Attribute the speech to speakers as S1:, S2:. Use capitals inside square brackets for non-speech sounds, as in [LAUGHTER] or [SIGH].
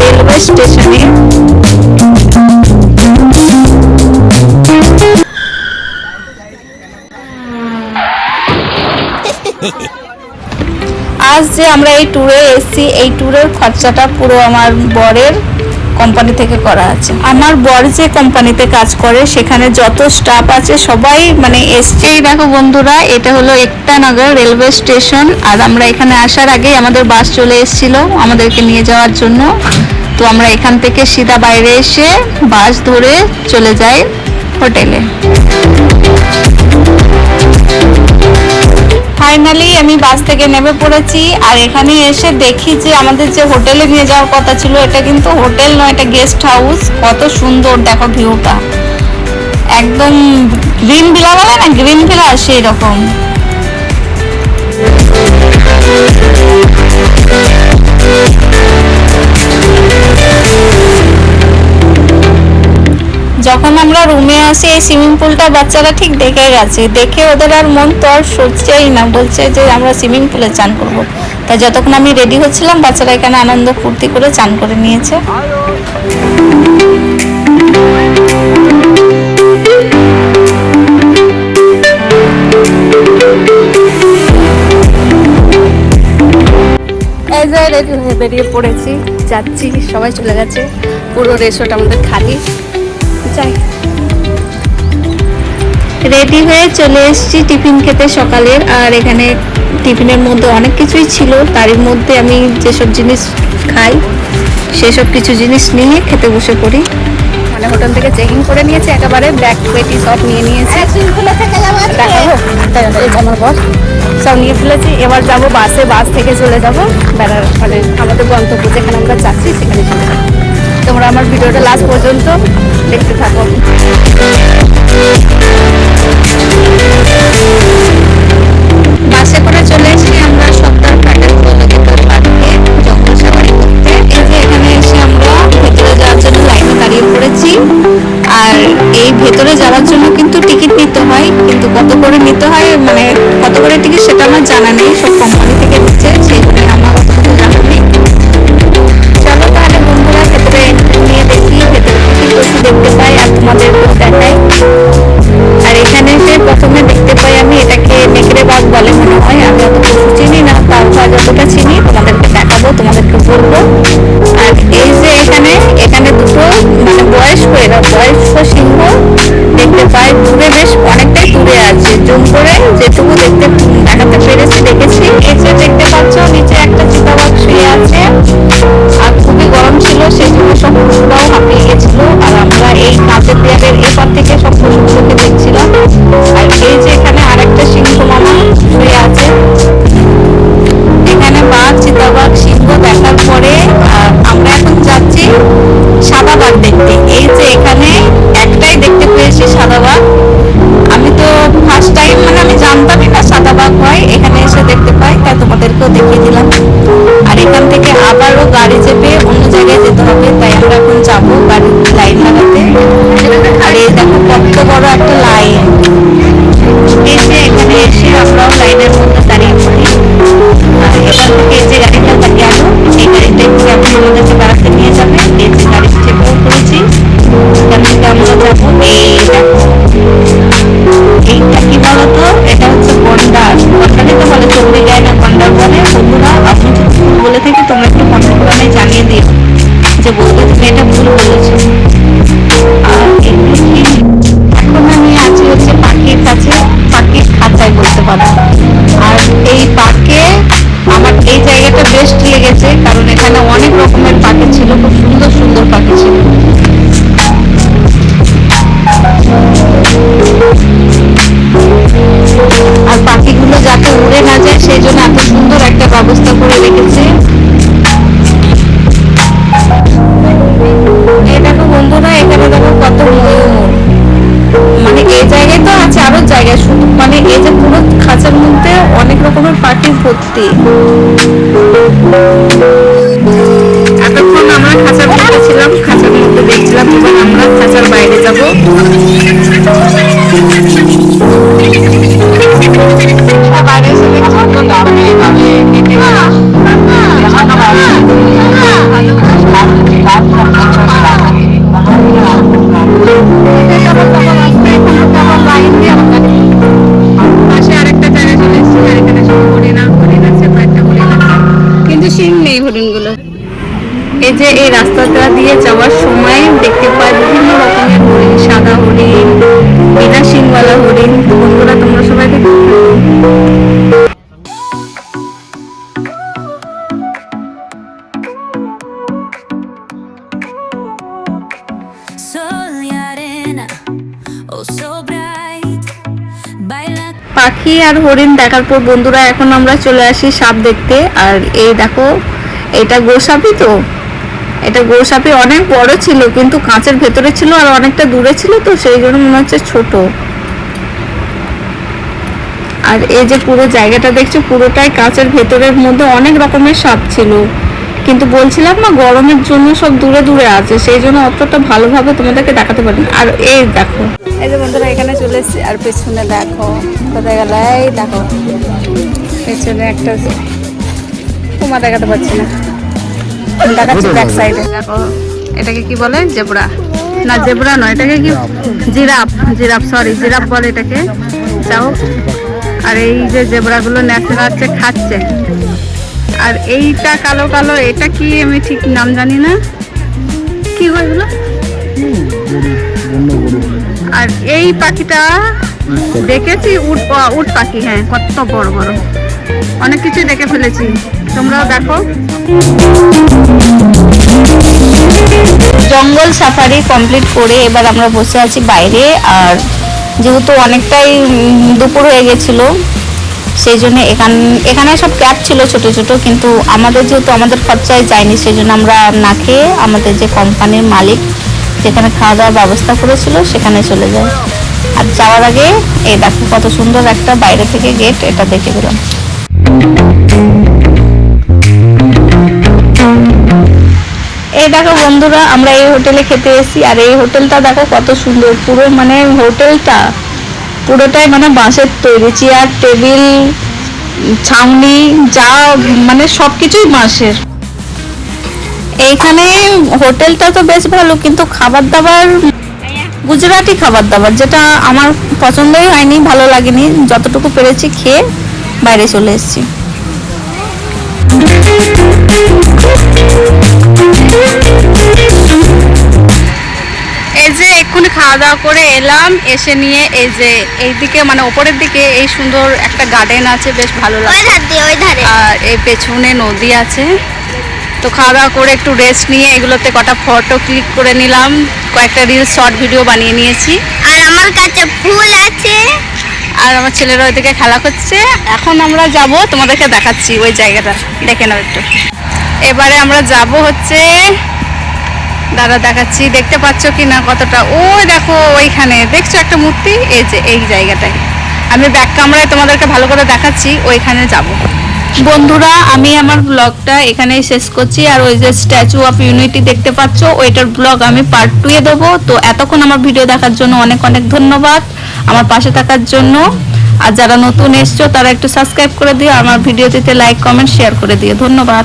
S1: Railway স্টেশনে [LAUGHS] আজ যে আমরা এই ট্যুরে এসেছি এই ট্যুরের খরচাটা পুরো আমার বরের কোম্পানি থেকে করা আছে। আমার বর যে কোম্পানিতে কাজ করে, সেখানে যত স্টাফ আছে, সবাই মানে এসছেই দেখো বন্ধুরা, এটা হলো একতানগর রেলওয়ে স্টেশন আর আমরা এখানে আসার আগেই আমাদের বাস চলে এসেছিল আমাদেরকে নিয়ে যাওয়ার জন্য। তো আমরা এখান থেকে সিধা বাইরে এসে বাস ধরে চলে যাই হোটেলে ফাইনালি আমি বাস থেকে নেমে পড়েছি আর এখানে এসে দেখি যে আমাদের যে হোটেলে নিয়ে যাওয়ার কথা ছিল, এটা কিন্তু হোটেল নয়, এটা গেস্ট হাউস কত সুন্দর, দেখো ভিউটা একদম গ্রিন ভিলা বলে না গ্রিন ভিলা সেই রকম। যখন আমরা রুমে আসি, এই সুইমিং পুলটা বাচ্চারা ঠিক দেখে গেছে। দেখে ওদের আর মন তো আর সরছেই না। বলছে যে, আমরা সুইমিং পুলে চান করব। তাই যতক্ষণ আমি রেডি হচ্ছিলাম, বাচ্চারা এখানে আনন্দ ফুর্তি করে চান করে নিয়েছে। বেরিয়ে পড়েছি, যাচ্ছি, সবাই চলে গেছে। পুরো রেসোর্ট আমাদের খালি। যাই। রেডি হয়ে চলে এসেছি টিফিন খেতে সকালের, আর এখানে টিফিনের মধ্যে অনেক কিছুই ছিল। তারই মধ্যে আমি যেসব জিনিস খাই, সেসব কিছু জিনিস নিয়ে খেতে বসে পড়ি। মানে হোটেল থেকে চেকিং করে নিয়েছে, একেবারে ব্যাগ পেটি সব নিয়ে নিয়েছে। সব নিয়ে ফেলেছি। এবার যাব বাসে, বাস থেকে চলে যাব। বেড়ার মানে আমাদের গন্তব্য যেখানে আমরা যাচ্ছি, সেখানে তোমরা আমার ভিডিওটা লাস্ট পর্যন্ত দেখতে থাকো। বাসে করে চলে এসেছি আমরা সপ্তাহ কাটার জঙ্গল সাফারি করতে। এই যে এখানে এসে আমরা ভেতরে যাওয়ার জন্য লাইনে দাঁড়িয়ে পড়েছি। আর এই ভেতরে যাওয়ার জন্য কিন্তু টিকিট নিতে হয়, কিন্তু কত করে নিতে হয় মানে কত করে টিকিট সেটা আমার জানা নেই, সব করে যেটুকু দেখতে দেখাতে এটা ভুল বলেছ। এই যে পুরো খাঁচার মধ্যে অনেক রকমের পাখি ভর্তি। এতক্ষণ আমরা খাঁচার মধ্যে ছিলাম, খাঁচার মধ্যে দেখছিলাম, এবার আমরা খাঁচার বাইরে যাব। সিং নেই হরিণগুলো। এই যে এই রাস্তাটা দিয়ে যাওয়ার সময় দেখতে পাই বিভিন্ন রকমের হরিণ, সাদা হরিণ, বিনা সিংওয়ালা হরিণ। বন্ধুরা, তোমরা সবাই দেখতে পাখি আর হরিণ দেখার পর বন্ধুরা, এখন আমরা চলে আসি সাপ দেখতে। আর এই দেখো, এটা গোসাপি তো? এটা গোসাপি অনেক বড় ছিল, কিন্তু কাঁচের ভেতরে ছিল আর অনেকটা দূরে ছিল তো, সেই জন্য মনে হচ্ছে ছোট। আর এই যে পুরো জায়গাটা দেখছ, পুরোটাই কাঁচের ভেতরের মধ্যে অনেক রকমের সাপ ছিল। কিন্তু বলছিলাম না, গরমের জন্য সব দূরে দূরে আছে, সেই জন্য অতটা ভালোভাবে তোমাদেরকে দেখাতে পারি আর এই দেখো। এই যে বন্ধুরা এখানে আর পেছনে দেখো। কোথায় গেল এই দেখো পেছনে একটা তোমার দেখাতে পারছি না। দেখাচ্ছি ব্যাক সাইডে দেখো এটাকে কি বলে? জেবরা। না জেবরা নয় এটাকে কি? জিরাফ। জিরাফ সরি জিরাফ বলে এটাকে। যাও আর এই যে জেবরাগুলো ন্যাচে নাচছে খাচ্ছে। আর এইটা কালো কালো এটা কি আমি ঠিক নাম জানি না? কি গো এগুলো? আর এই পাখিটা দেখেছি, উট উট পাখি হ্যাঁ কত বড় বড়। অনেক কিছু দেখে ফেলেছি। তোমরাও দেখো। জঙ্গল সাফারি কমপ্লিট করে এবার আমরা বসে আছি বাইরে, আর যেহেতু অনেকটাই দুপুর হয়ে গেছিল, সেই জন্য এখান, এখানে সব ক্যাব ছিল ছোট ছোট, কিন্তু আমাদের যেহেতু আমাদের খরচায় যায়নি, সেই জন্য আমরা না খেয়ে আমাদের যে কোম্পানির মালিক যেখানে খাওয়া দাওয়ার ব্যবস্থা করেছিল, সেখানে চলে যায়। আর যাওয়ার আগে, এই দেখো কত সুন্দর একটা বাইরে থেকে গেট এটা দেখে দিলাম। এই দেখো বন্ধুরা, আমরা এই হোটেলে খেতে এসেছি, আর এই হোটেলটা দেখো কত সুন্দর, পুরো মানে হোটেলটা পুরোটাই মানে বাঁশের তৈরি, চেয়ার, টেবিল, ছাউনি, যা মানে সব কিছুই বাঁশের। এইখানে হোটেলটা তো বেশ ভালো কিন্তু খাবার দাবার গুজরাটি খাবার দাবার যেটা আমার পছন্দই হয়নি ভালো লাগেনি। যতটুকু পেরেছি খেয়ে বাইরে চলে এসেছি। এই যে এক্ষুনি খাওয়া দাওয়া করে এলাম এসে নিয়ে এই যে এইদিকে মানে ওপরের দিকে এই সুন্দর একটা গার্ডেন আছে বেশ ভালো
S2: ওই
S1: লাগে
S2: ধার দিয়ে ওই ধারে।
S1: আর এই পেছনে নদী আছে। তো খাওয়া দাওয়া করে একটু রেস্ট নিয়ে এগুলোতে কটা ফটো ক্লিক করে নিলাম। কয়েকটা রিলস শর্ট ভিডিও বানিয়ে নিয়েছি।
S2: আর আমার কাছে ফুল আছে।
S1: আর আমার ছেলেরা ওইদিকে খেলা করছে। এখন আমরা যাব তোমাদেরকে দেখাচ্ছি ওই জায়গাটা। দেখে নাও একটু। এবারে আমরা যাব হচ্ছে দাদা দেখাচ্ছি। দেখতে পাচ্ছ কি না কতটা? ওই দেখো ওইখানে। দেখছ একটা মূর্তি? এই যে এই জায়গাটায়। আমি ব্যাক ক্যামেরায় তোমাদেরকে ভালো করে দেখাচ্ছি ওইখানে যাব। বন্ধুরা, আমি আমার ব্লগটা এখানেই শেষ করছি। আর ওই যে স্ট্যাচু অফ ইউনিটি দেখতে পাচ্ছ, ওইটার ব্লগ আমি পার্ট টুয়ে দেবো। তো এতক্ষণ আমার ভিডিও দেখার জন্য অনেক অনেক ধন্যবাদ আমার পাশে থাকার জন্য। আর যারা নতুন এসছো, তারা একটু সাবস্ক্রাইব করে দিও আমার ভিডিওটিতে লাইক কমেন্ট শেয়ার করে দিও। ধন্যবাদ।